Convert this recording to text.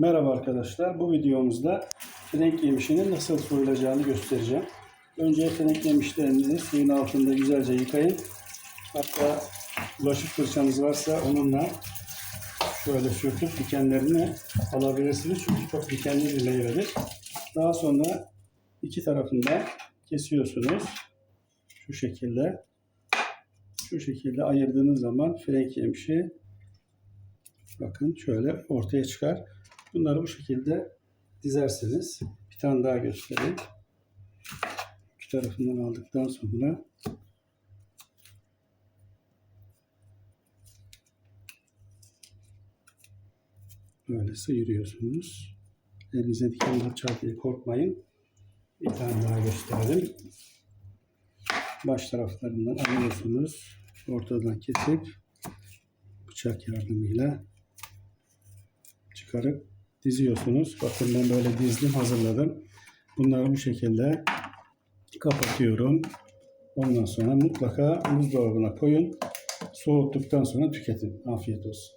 Merhaba arkadaşlar. Bu videomuzda frenk yemişinin nasıl soyulacağını göstereceğim. Önce frenk yemişlerinizi suyun altında güzelce yıkayın. Hatta bulaşık fırçanız varsa onunla şöyle söküp dikenlerini alabilirsiniz. Çünkü çok dikenli bir meyvedir. Daha sonra iki tarafında kesiyorsunuz. Şu şekilde. Şu şekilde ayırdığınız zaman frenk yemişi bakın şöyle ortaya çıkar. Bunları bu şekilde dizersiniz. Bir tane daha göstereyim. İki tarafından aldıktan sonra böyle sıyırıyorsunuz. Elinize diken batacak korkmayın. Bir tane daha gösterelim. Baş taraflarından alıyorsunuz. Ortadan kesip bıçak yardımıyla çıkarıp diziyorsunuz. Bakın ben böyle dizdim hazırladım. Bunları bu şekilde kapatıyorum. Ondan sonra mutlaka buzdolabına koyun. Soğuttuktan sonra tüketin. Afiyet olsun.